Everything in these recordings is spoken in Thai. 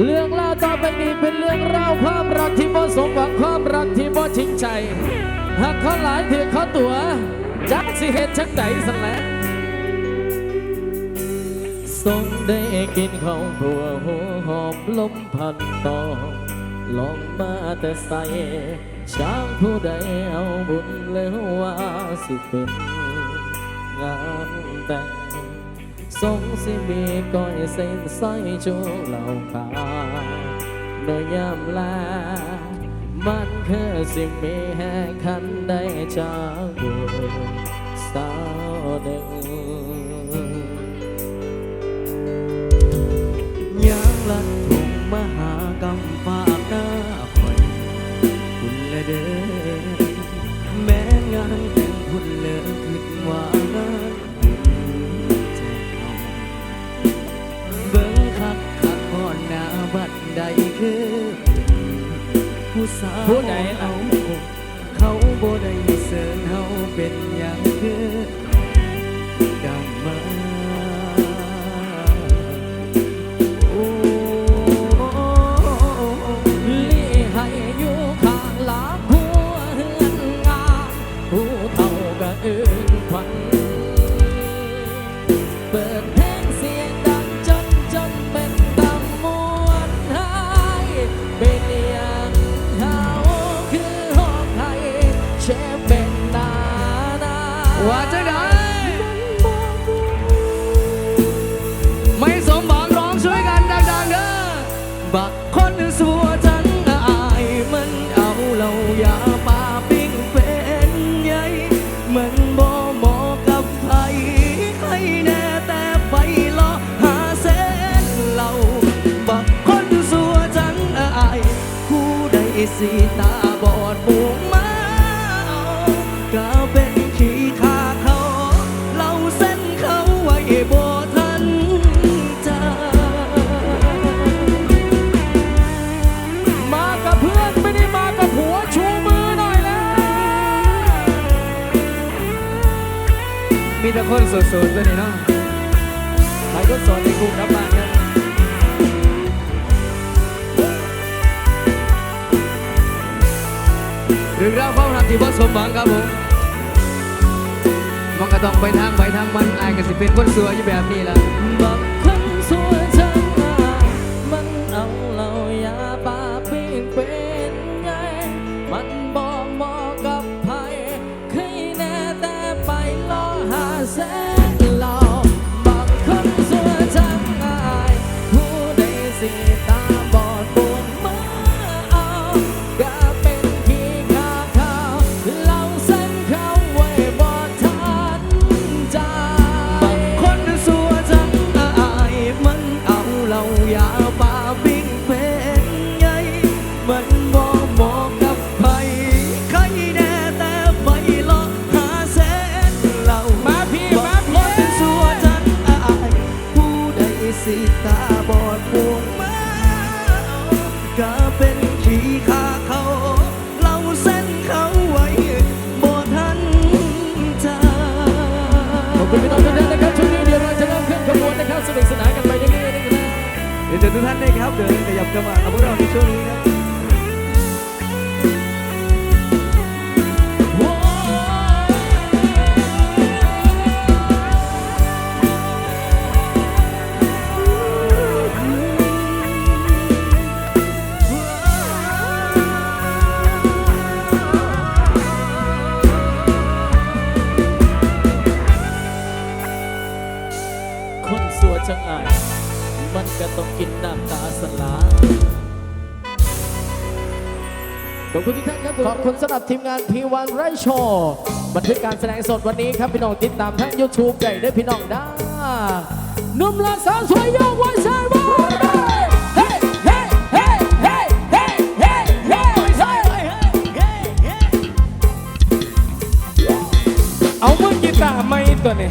เรื่องราวต่อไปนี้เป็นเรื่องราวความรักที่บ่สมหวังความรักที่บ่จริงใจหากเขาหลายถือเขาตัวจักสิเหตุชักใดสันแหล้วทรงได้กินข้าวผัวหัวหอมลมพันต่อลองมาแต่ใส่ช้างผู้ใดเอาบุญแล้วว่าสิเป็นงานแต่ง สงสิบีก้อยเส้นสร้อยจูเหล่าขาวโดยยามลา มันคือสิ่งมีแห่งคันได้จากบุญสาวหนึ่งยางลัด สิตาบอดบูงมาเอาก็เป็นขี้ขาเขาเราเส้นเขาไว้บ่ทันใจมากับเพื่อนไม่ได้มากับผัวชูมือหน่อยแล้วมีแต่คนโสดๆเลยนี่เนาะใครก็โสดในกลุ่มรับมา รับเรื่องราวความรักที่บ่สมหวังครับผมมันก็ต้องไปทางไปทางมันอายก็สิเป็นคนสวยอยู่แบบนี้ล่ะ สนุกสนานกันไปเรื่อยๆนะครับเดี๋ยวเจอทุกท่านด้ครับเดินขยับเข้ามากับพวกเราในช่วงนี้ครับ คุณสำหรับทีมงานพีวันไรโชว์บันทึกการแสดงสดวันนี้ครับพี่น้องติดตามทั้ง YouTube ได้ด้วยพี่น้องได้นุ่มละสาวสวยยกไว้ใส่บ้าเฮ้เฮ้เฮ้เฮ้เฮ้เฮ้เฮ้ใส่เอามือกีตาร์ไม่ตัวนี้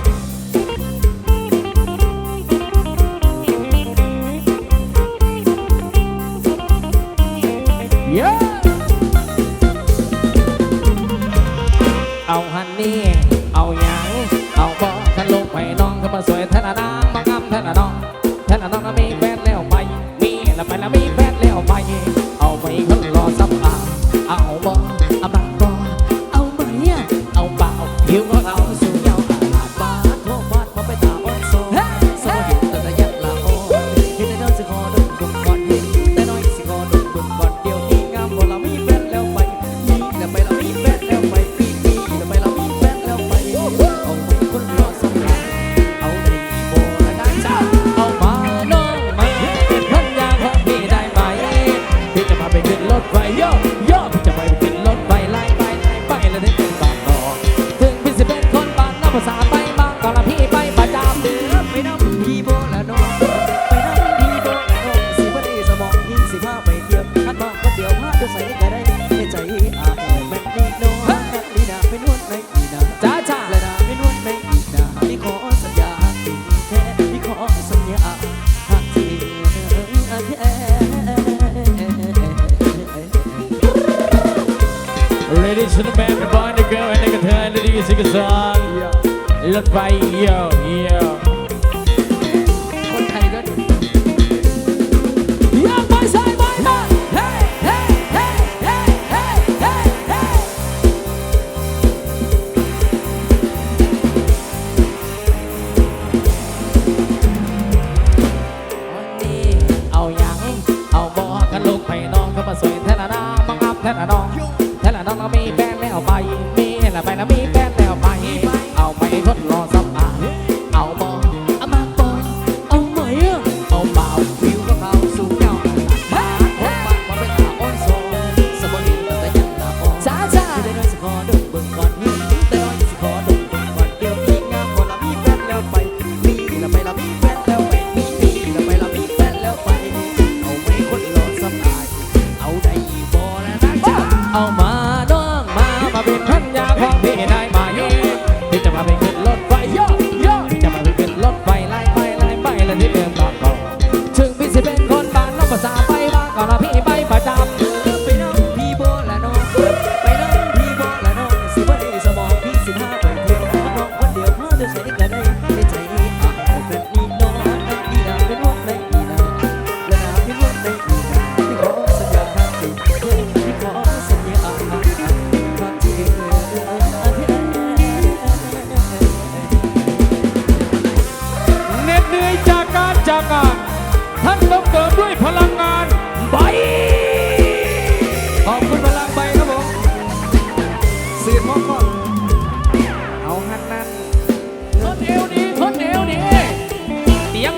Yeah. Oh my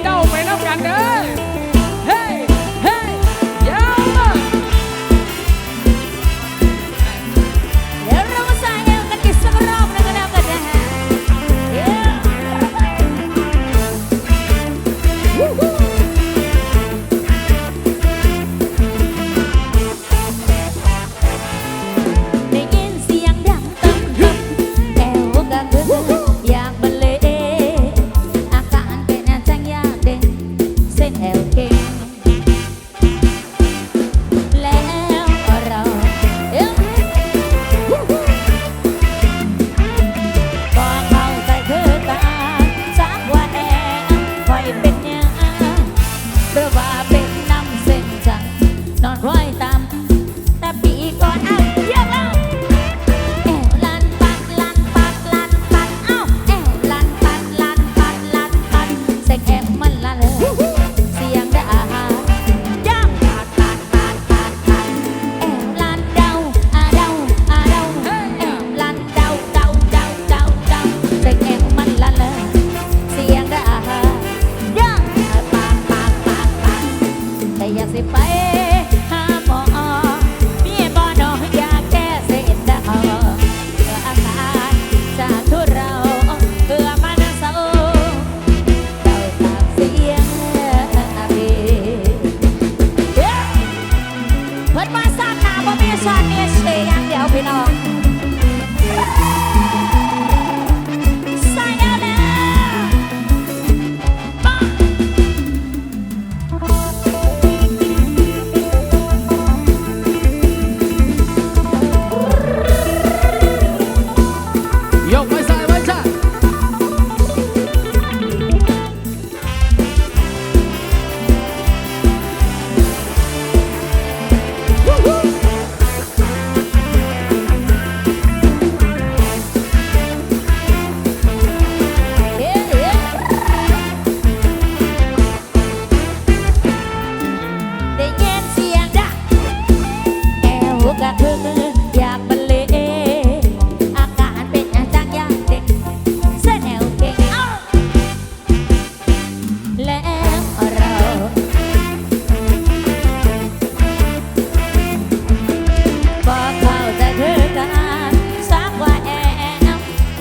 them.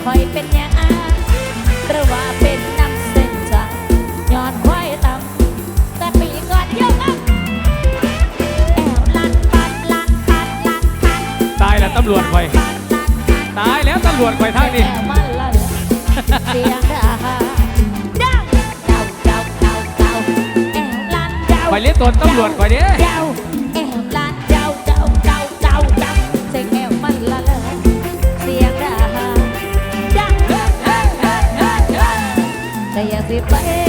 คอยเป็นอย่างอาหรือว่าเป็นน้ำเส้นจางย้อนควายต่ำแต่ปีก่อนเที่ยวกับแอวลันปัดลันปัดลันปัดตายแล้วตำรวจคอย ตายแล้วตำรวจคอยทางนี้ แอเสียงคอยเลี้ยงตัวตำรวจคอยเด้ เสิไป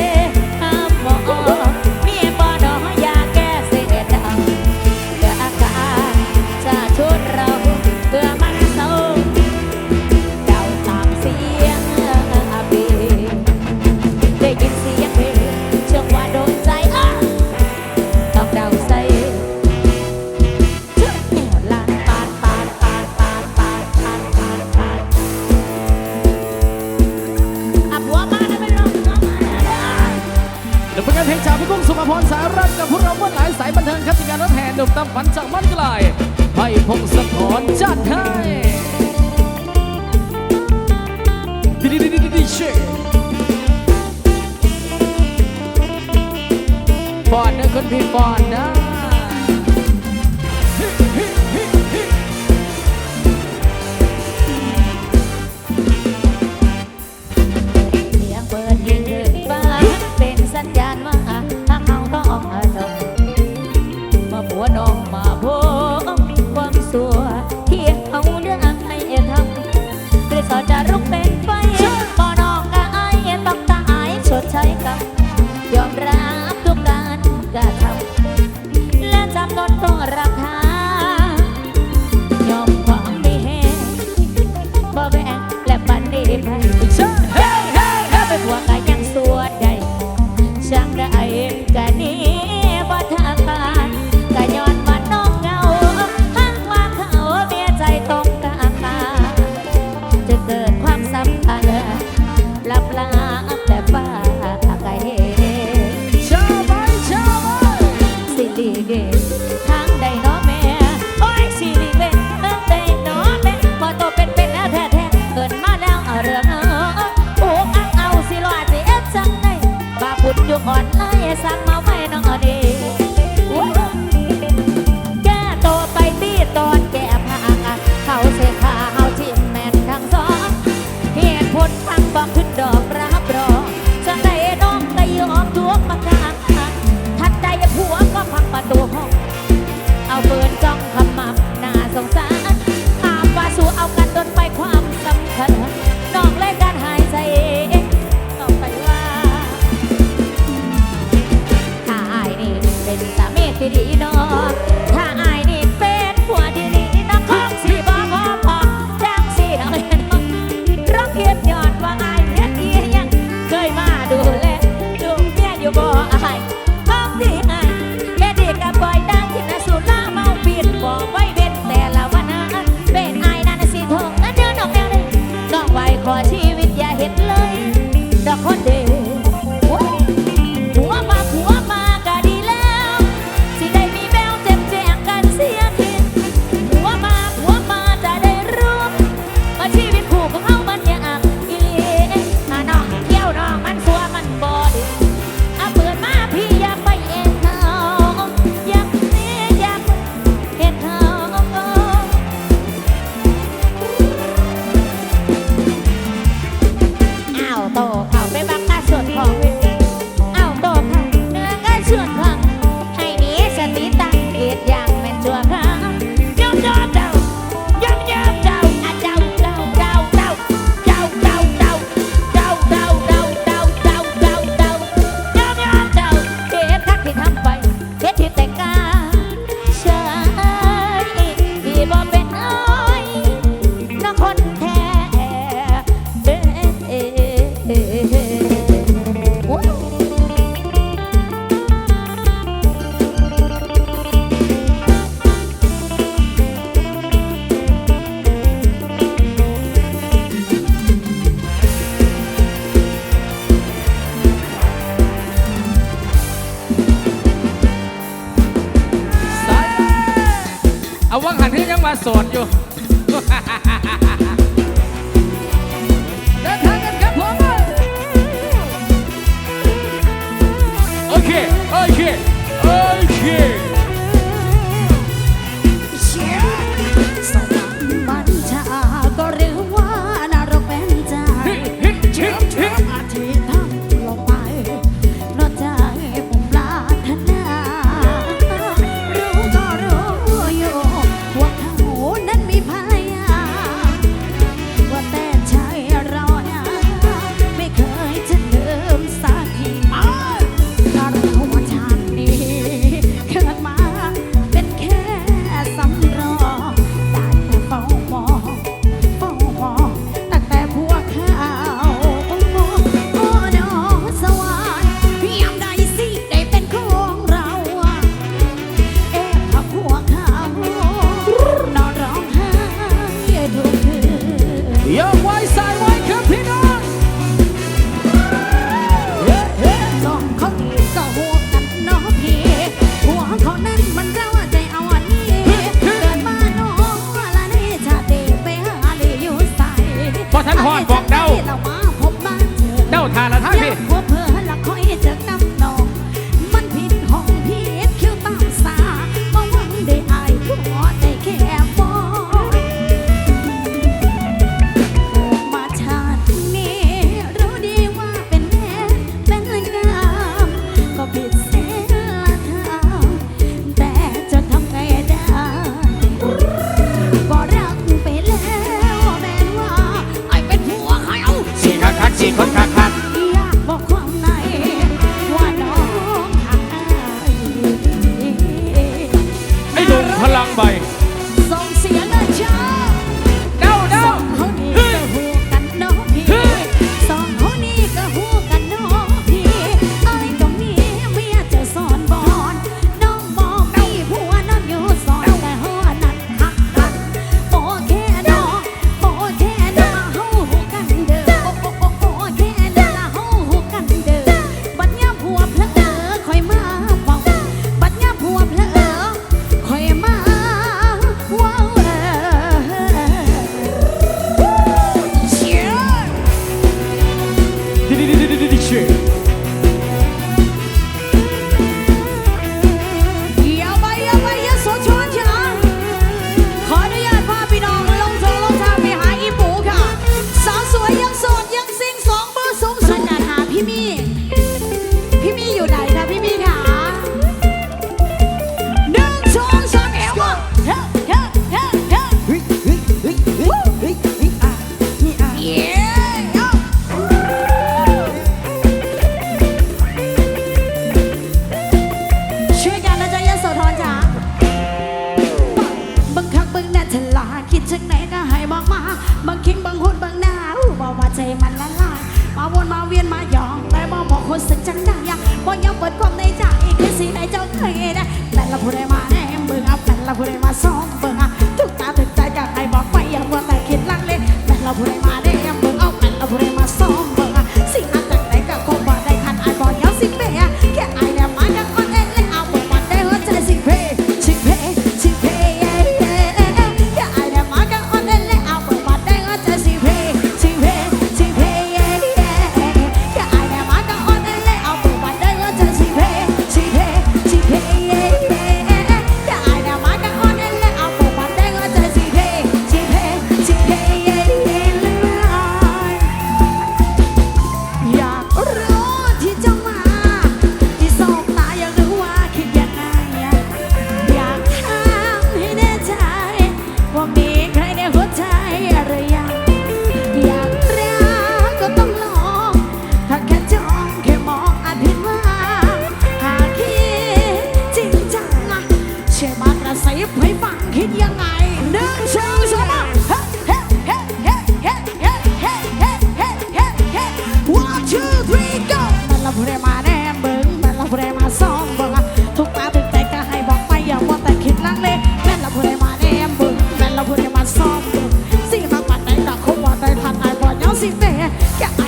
สิแม่แค่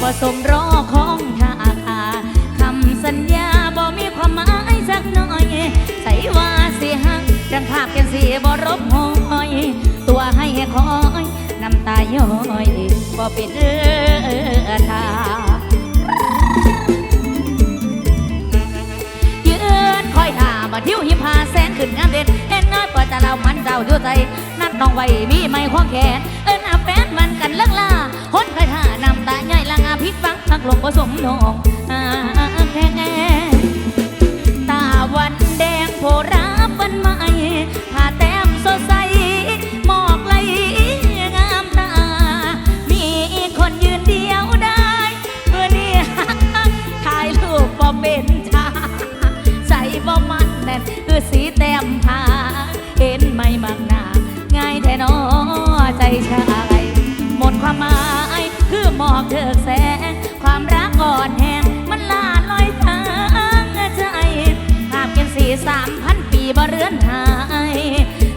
บ่สมรอของทาคาคำสัญญาบ่มีความหมายสักหน่อย ใส่ว่าสิหักดังภาพกันสีบ่รบหอย ตัวให้คอยน้ำตาย้อยบ่เป็นเออทายืนคอยท่ามาทิวหิพาแสนขึ้นงามเด่นเห็นน้อยปล่อยแต่เรามันเจ้าอยู่ใจนั่นต้องไว้มีไม่ควงแขนเอิ้นอาแฟนมันกันเลิกลาหดคอยท่า ลงผสมนอง สามพันปีบ่เรือนหาย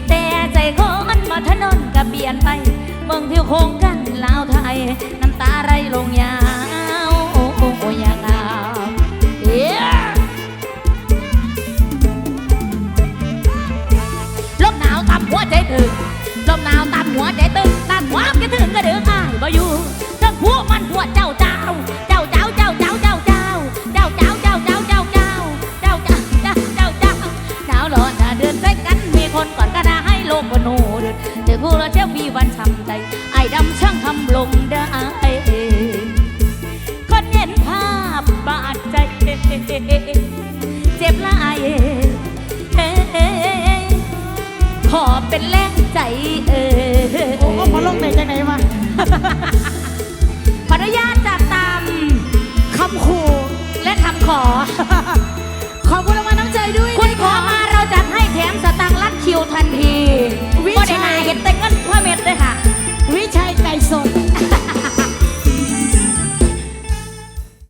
แต่ใจคนมาถนนก็เปลี่ยนไปเมืองที่โคงกันลาวไทย น้ำตาไหลลงยาวโอ้โอ้ยางาวเอ๊ลมหนาวตำหัวใจถึงลมหนาวตำหัวใจตึง แล้วจะมีวันทำใจไอ้ดำช่างทำลงได้คนเห็นภาพบาดใจ เจ็บละไอขอเป็นแรงใจเออโอ้พอลงไหนจากไหนมาขออนุญาตจัดตามคำขู่และคำขอ ขอบคุณรางวัลน้ำใจด้วยคุณขอมาเราจัดให้แถมสตังค์ลัดคิวทันทีวิชาเห็น เพชด้วยค่ะ วิชัยไก่สด